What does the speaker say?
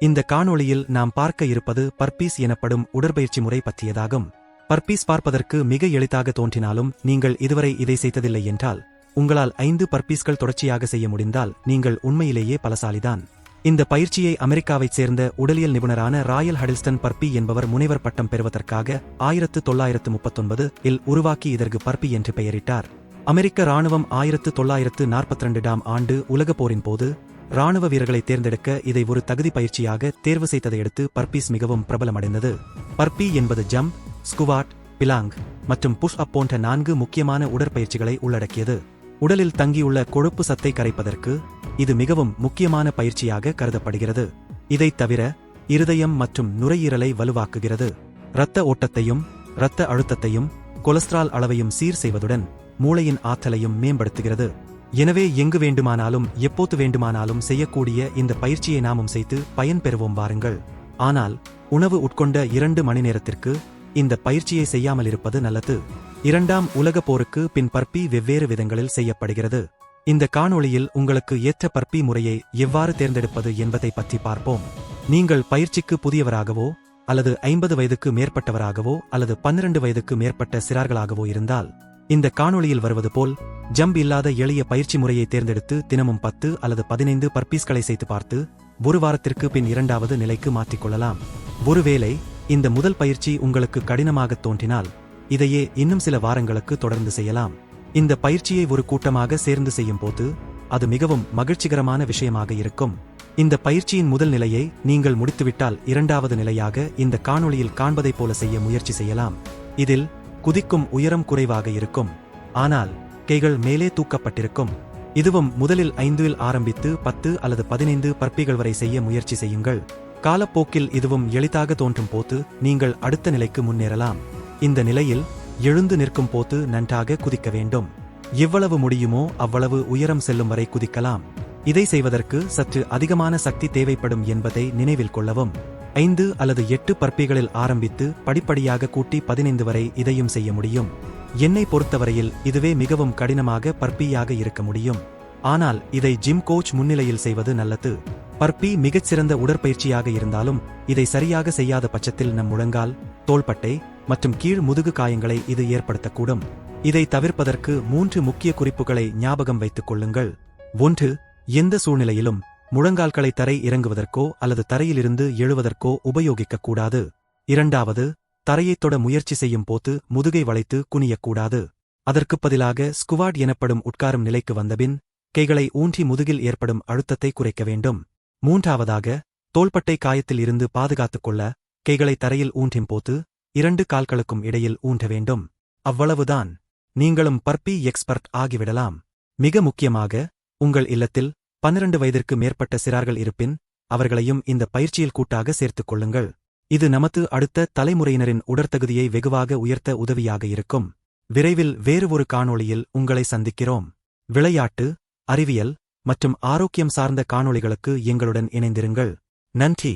இந்த காணொளியில் நாம் பார்க்க இருப்பது பர்பீஸ் எனப்படும் உடற்பயிற்சி முறை பற்றியதாகும். பர்பீஸ் பார்ப்பதற்கு மிக எளிதாக தோன்றினாலும் நீங்கள் இதுவரை இதை செய்ததில்லை என்றால் உங்களால் ஐந்து பர்பீஸ்கள் தொடர்ச்சியாக செய்ய முடிந்தால் நீங்கள் உண்மையிலேயே பலசாலிதான். இந்த பயிற்சியை அமெரிக்காவைச் சேர்ந்த உடலியல் நிபுணரான ராயல் ஹடில்ஸ்டன் பர்பி என்பவர் முனைவர் பட்டம் பெறுவதற்காக ஆயிரத்து தொள்ளாயிரத்து முப்பத்தொன்பது இல் உருவாக்கி இதற்கு பர்பி என்று பெயரிட்டார். அமெரிக்க ராணுவம் ஆயிரத்து தொள்ளாயிரத்து நாற்பத்தி ரெண்டாம் ஆண்டு உலகப் போரின் போது ராணுவ வீரர்களை தேர்ந்தெடுக்க இதை ஒரு தகுதி பயிற்சியாக தேர்வு செய்ததையடுத்து பர்பீஸ் மிகவும் பிரபலமடைந்தது. பர்பி என்பது ஜம்ப் ஸ்குவாட் பிலாங் மற்றும் புஷ் அப் போன்ற நான்கு முக்கியமான உடற்பயிற்சிகளை உள்ளடக்கியது. உடலில் தங்கியுள்ள கொழுப்பு சத்தை கரைப்பதற்கு இது மிகவும் முக்கியமான பயிற்சியாக கருதப்படுகிறது. இதைத் தவிர இருதயம் மற்றும் நுரையீரலை வலுவாக்குகிறது. இரத்த ஓட்டத்தையும் இரத்த அழுத்தத்தையும் கொலஸ்ட்ரால் அளவையும் சீர் செய்வதுடன் மூளையின் ஆற்றலையும் மேம்படுத்துகிறது. எனவே எங்கு வேண்டுமானாலும் எப்போது வேண்டுமானாலும் செய்யக்கூடிய இந்த பயிற்சியை நாமும் செய்து பயன் பெறுவோம் வாருங்கள். ஆனால் உணவு உட்கொண்ட இரண்டு மணி நேரத்திற்கு இந்த பயிற்சியை செய்யாமல் இருப்பது நல்லது. இரண்டாம் உலகப் போருக்கு பின் பற்பி வெவ்வேறு விதங்களில் செய்யப்படுகிறது. இந்த காணொளியில் உங்களுக்கு ஏற்ற பற்பி முறையை எவ்வாறு தேர்ந்தெடுப்பது என்பதை பற்றி பார்ப்போம். நீங்கள் பயிற்சிக்கு புதியவராகவோ அல்லது ஐம்பது வயதுக்கு மேற்பட்டவராகவோ அல்லது பன்னிரண்டு வயதுக்கு மேற்பட்ட சிறார்களாகவோ இருந்தால் இந்த காணொளியில் வருவது போல் ஜம்ப் இல்லாத எளிய பயிற்சி முறையை தேர்ந்தெடுத்து தினமும் பத்து அல்லது பதினைந்து பர்பீஸ்களை செய்து பார்த்து ஒரு வாரத்திற்கு பின் இரண்டாவது நிலைக்கு மாற்றிக்கொள்ளலாம் ஒருவேளை இந்த முதல் பயிற்சி உங்களுக்கு கடினமாக தோன்றினால் இதையே இன்னும் சில வாரங்களுக்கு தொடர்ந்து செய்யலாம். இந்த பயிற்சியை ஒரு கூட்டமாக சேர்ந்து செய்யும் போது அது மிகவும் மகிழ்ச்சிகரமான விஷயமாக இருக்கும். இந்த பயிற்சியின் முதல் நிலையை நீங்கள் முடித்துவிட்டால் இரண்டாவது நிலையாக இந்த காணொளியில் காண்பதைப் போல செய்ய முயற்சி செய்யலாம். இதில் குதிக்கும் உயரம் குறைவாக இருக்கும். ஆனால் கைகள் மேலே தூக்கப்பட்டிருக்கும். இதுவும் முதலில் ஐந்தில் ஆரம்பித்து பத்து அல்லது பதினைந்து பற்பிகள் வரை செய்ய முயற்சி செய்யுங்கள். காலப்போக்கில் இதுவும் எளிதாக தோன்றும் போது நீங்கள் அடுத்த நிலைக்கு முன்னேறலாம். இந்த நிலையில் எழுந்து நிற்கும் போது நன்றாக குதிக்க வேண்டும். எவ்வளவு முடியுமோ அவ்வளவு உயரம் செல்லும் வரை குதிக்கலாம். இதை செய்வதற்கு சற்று அதிகமான சக்தி தேவைப்படும் என்பதை நினைவில் கொள்ளவும். ஐந்து அல்லது எட்டு பற்பிகளில் ஆரம்பித்து படிப்படியாக கூட்டி பதினைந்து வரை இதையும் செய்ய முடியும். என்னை பொறுத்தவரையில் இதுவே மிகவும் கடினமாக பர்பியாக இருக்க முடியும். ஆனால் இதை ஜிம் கோச் முன்னிலையில் செய்வது நல்லது. பர்பி மிகச்சிறந்த உடற்பயிற்சியாக இருந்தாலும் இதை சரியாக செய்யாத பட்சத்தில் நம் முழங்கால் தோள்பட்டை மற்றும் கீழ் முதுகு காயங்களை இது ஏற்படுத்தக்கூடும். இதை தவிர்ப்பதற்கு மூன்று முக்கிய குறிப்புகளை ஞாபகம் வைத்துக் கொள்ளுங்கள். ஒன்று எந்த சூழ்நிலையிலும் முழங்கால்களை தரை இறங்குவதற்கோ அல்லது தரையிலிருந்து எழுவதற்கோ உபயோகிக்கக்கூடாது. இரண்டாவது தரையைத் தொட முயற்சி செய்யும் போது முதுகை வளைத்து குனியக்கூடாது. அதற்குப் பதிலாக ஸ்குவாட் எனப்படும் உட்காரும் நிலைக்கு வந்தபின் கைகளை ஊன்றி முதுகில் ஏற்படும் அழுத்தத்தை குறைக்க வேண்டும். மூன்றாவதாக தோள்பட்டை காயத்தில் இருந்து பாதுகாத்துக் கொள்ள கைகளை தரையில் ஊன்றும் போது இரண்டு கால்களுக்கும் இடையில் ஊன்ற வேண்டும். அவ்வளவுதான். நீங்களும் பர்பி எக்ஸ்பர்ட் ஆகிவிடலாம். மிக முக்கியமாக உங்கள் இல்லத்தில் பன்னிரண்டு வயதிற்கு மேற்பட்ட சிறார்கள் இருப்பின் அவர்களையும் இந்த பயிற்சியில் கூட்டாக சேர்த்துக் கொள்ளுங்கள். இது நமது அடுத்த தலைமுறையினரின் உடற்தகுதியை வெகுவாக உயர்த்த உதவியாக இருக்கும். விரைவில் வேறு ஒரு காணொளியில் உங்களை சந்திக்கிறோம். விளையாட்டு அறிவியல் மற்றும் ஆரோக்கியம் சார்ந்த காணொளிகளுக்கு எங்களுடன் இணைந்திருங்கள். நன்றி.